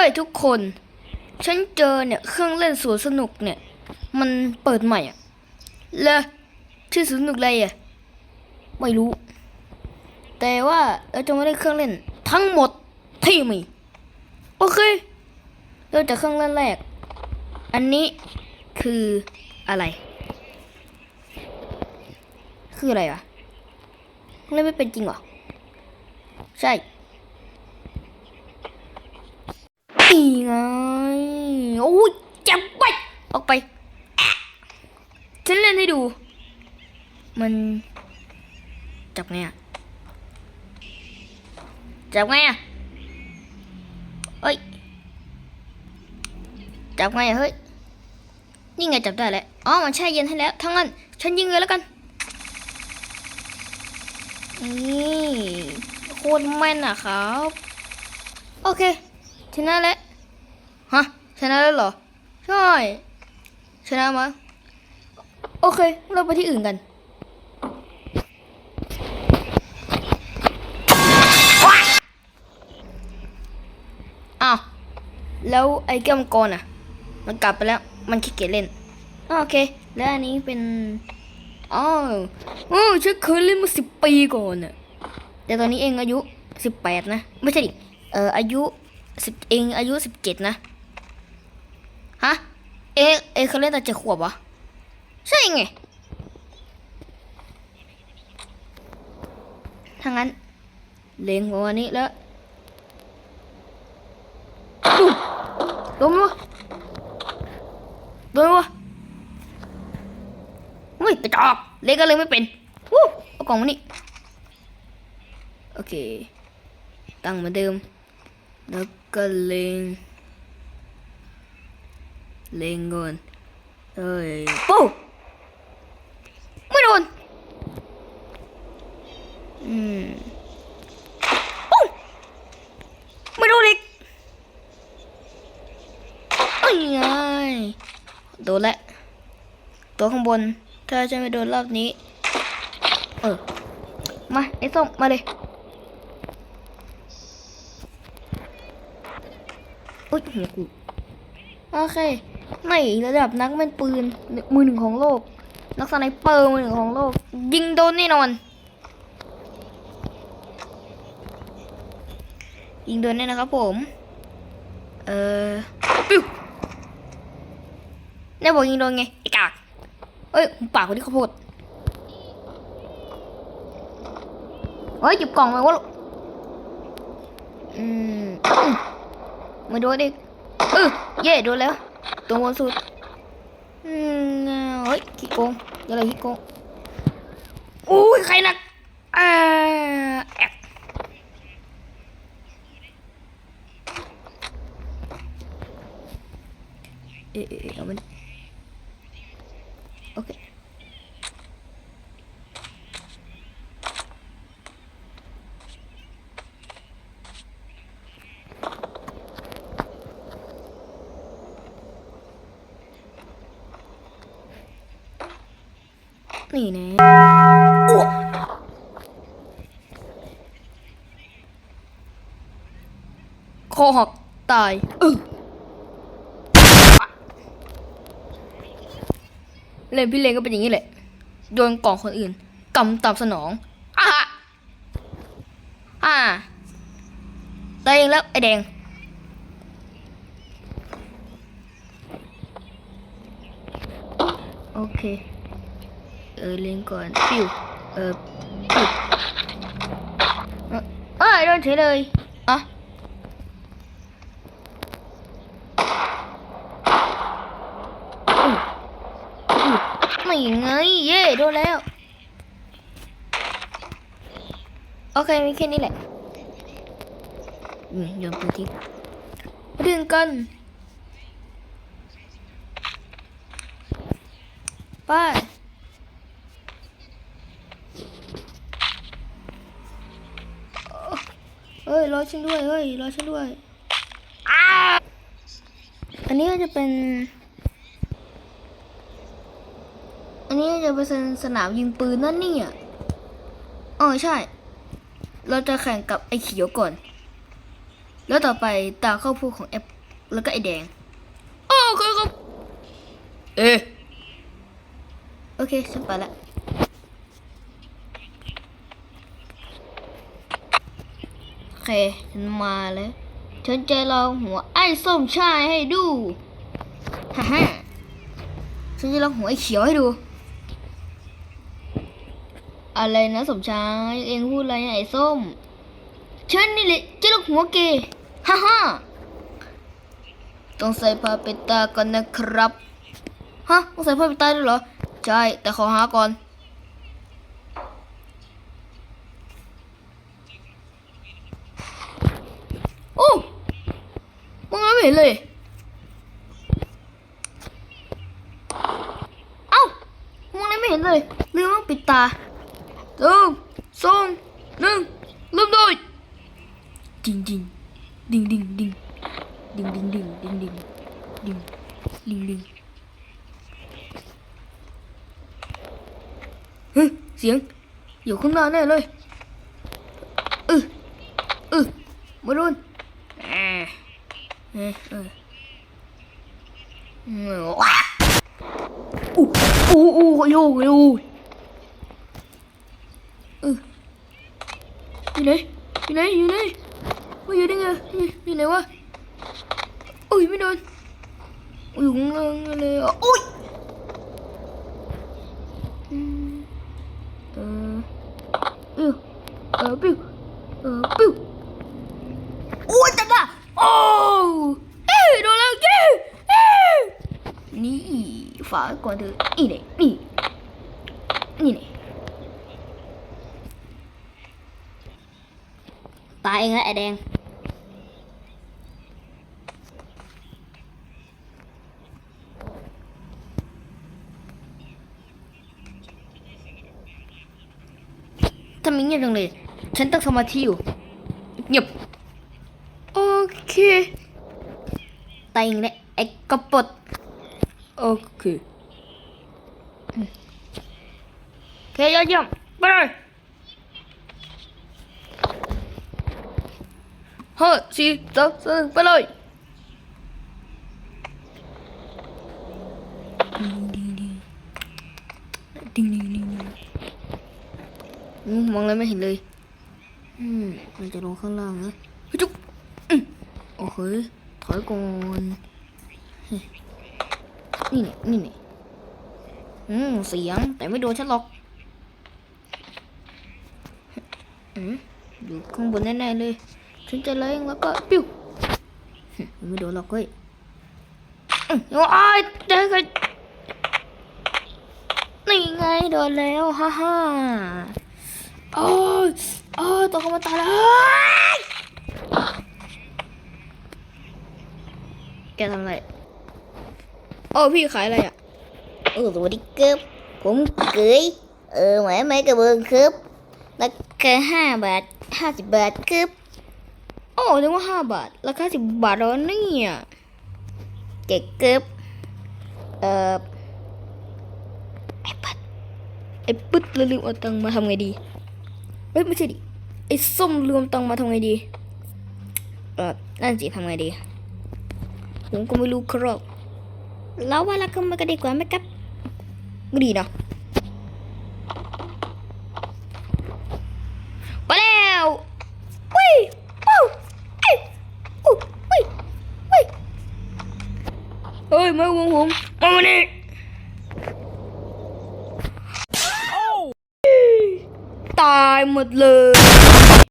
ฮ้ยทุกคน ฉันเจอเนี่ยเครื่องเล่นสวนสนุกเนี่ย มันเปิดใหม่อะเลยชื่อสวนสนุกอะไรอะไม่รู้ แต่ว่าเราจะมาเล่นเครื่องเล่นทั้งหมดที่มีโอเคเริ่มจากเครื่องเล่นแรก อันนี้คืออะไร คืออะไรวะเล่นไม่เป็นจริงเหรอ ใช่นี่ ไง โอ้ยจับไป ออกไป ฉันเล่นให้ดู มันจับไงอะจับไงอะเอ้ย จับไงอะเฮ้ย นี่ไงจับได้แล้ว อ๋อ มันแช่เย็นให้แล้ว ทั้งนั้น ฉันยิงเลยแล้วกันนี่โคตรแม่นอะครับ โอเคชนะแล้ว ฮะ ชนะแล้วเหรอ ใช่ ชนะมาโอเค เราไปที่อื่นกัน อ้าว แล้วไอ้แก้มังกรอะ มันกลับไปแล้ว มันขี้เกียจเล่น โอเค แล้วอันนี้เป็นอ๋อโอ้ฉันเคยเล่นมาสิบปีก่อนอะแต่ตอนนี้เองอายุสิบแปดนะ ไม่ใช่ดิ เอออายุสิบเองอายุสิบเจ็ดนะ ฮะ เอ เอเขาเล่นตอนเจ็ดขวบวะใช่ไงถ้างั้น เล็งหัวอันนี้แล้วอุ๊ยโดนไหมวะโดนไหมวะเฮ้ยกระจอกเล็งก็เลยไม่เป็นวู้เอากล่องมานี่โอเค ตั้งเหมือนเดิม แล้วก็เล็ง เล็งก่อนเอ้ยปุ๊บไม่โดนอืมปุ๊บไม่โดนอีกเอ้ไงโดนแล้วตัวข้างบน ถ้าจะไม่โดนรอบนี้ เออ มาไอ้ส้มมาเลยอุ้ยหัวกูโอเค ไม่ระดับนักแม่นปืนมือหนึ่งของโลก นักสไนเปอร์มือหนึ่งของโลก ยิงโดนแน่นอน ยิงโดนแน่นะครับผม เออปิ้วแน่บอกยิงโดนไงไอ้กากเอ้ยปากคนที่เขาพูดเฮ้ยหยิบกล่องมาวะลูกอืมอืมไม่โดนอีกเออเย่โดนแล้ว ตัวบนสุดอืมเฮ้ยขี้โกงอย่าเลยขี้โกงอุ้ยใครหนักอ่าแอกเอ๊ะเอ๊ะเอ๊ะเอามันโอเค นี่แน่อ้วกคอหักตายเออเล่นพี่เลนก็เป็นอย่างนี้แหละโยนกล่องคนอื่นกำตามสนองอะฮะอ่าได้เองแล้วไอแดงโอเค เออเล่นก่อนปิวเออปิวเออโดนเฉยเลยอะอุ๊ยอุ๊ยไม่ไงเย่โดนแล้ว โอเคมีแค่นี้แหละอืมโยนปืนทิ้งดึงกันไป รอฉันด้วยเฮ้ยรอฉันด้วยอ้าอันนี้ก็จะเป็น อันนี้จะเป็นสนามยิงปืนนั่นนี่อะเออใช่ เราจะแข่งกับไอ้เขียวก่อน แล้วต่อไปตาเข้าพูดของแอปแล้วก็ไอแดงโอเคครับเออโอเคฉันไปละโอ เคฉันมาแล้วฉันจะลองหัวไอ้ส้มชายให้ดูฮ่าฮ่าฉันจะลองหัวไอ้เขียวให้ดู อะไรนะสมชายเองพูดอะไรไอ้ส้มฉันนี่แหละจะลองหัวเกย์ฮ่าฮ่าต้องใส่ผ้าปิดตาก่อนนะครับฮะต้องใส่ผ้าปิดตาด้วยเหรอ ใช่ แต่ขอหาก่อน โอ้มอง ไม่เห็นเลย เอ้ามองอะไรไม่เห็นเลยลืมต้องปิดตาหนึ่งสองหนึ่งเริ่มด้วยดิงดิงดิงดิงดิงดิงดิงดิงดิงดิงดิงดิงดิงเฮ้ยเสียงอยู่ข้างหน้าแน่เลย Ui, ui, ui, ui. Ừ. Nhìn đây, nhìn đây, nhìn đây. Ui, dưới đây nhìn, này quá. Ui, biết ơn. Ui, cũng lên, ui. Ừ. Ờ, ừ, ờ, piu, ờ, piu. பார்க்குவது இதை நீ இனி bạn lại đen? Tâm ý nhân rằng này chân tắc mà thiêu. Nhập. Ok. Tay này ai ok. โอเคตายเองแล้วไอ้กระปดโอเคอืมโอเคยอดเยี่ยมไปเลยห้าสี่สามสองไปเลยดิงดิงดิงดิงดิงดิงอืมมองอะไรไม่เห็นเลย อืมมันจะลงข้างล่างนะเฮ้ยจุ๊บอืมโอเคถอยก่อน นี่นี่นี่นี่ อืม เสียง แต่ไม่โดนฉันหรอก อืม อยู่ข้างบนแน่ๆเลย ฉันจะเล่งแล้วก็ปิ้วไม่โดนหรอกเว้ยอืมโอ้ยเด็กนี่ไงโดนแล้วฮ่าฮ่าโอ้ยโอ้ยตกเขามาตายแล้วแกทำอะไรโอ้พี่ขายอะไรอะ สวัสดีครับผมเกยเออหมายไม้กระเบื้องครับราคาห้าบาทห้าสิบบาทครับโอ้ถึงว่าห้าบาทราคาสิบบาทแล้วเนี่ยเก็บครับเอ่อไอ้ปัดไอ้ปึ๊ดลืมเอาตังมาทำไงดีเอ้ยไม่ใช่ดิไอ้ส้มลืมตังมาทำไงดีเออนั่นสิทำไงดีผมก็ไม่รู้ครับเราว่าเราก็มากันดีกว่าไหมครับ ไม่ดีนะไปแล้ววิวู้เอ้ยอู้วิวิเฮ้ยมาวงผมมาวันนี้ตายหมดเลย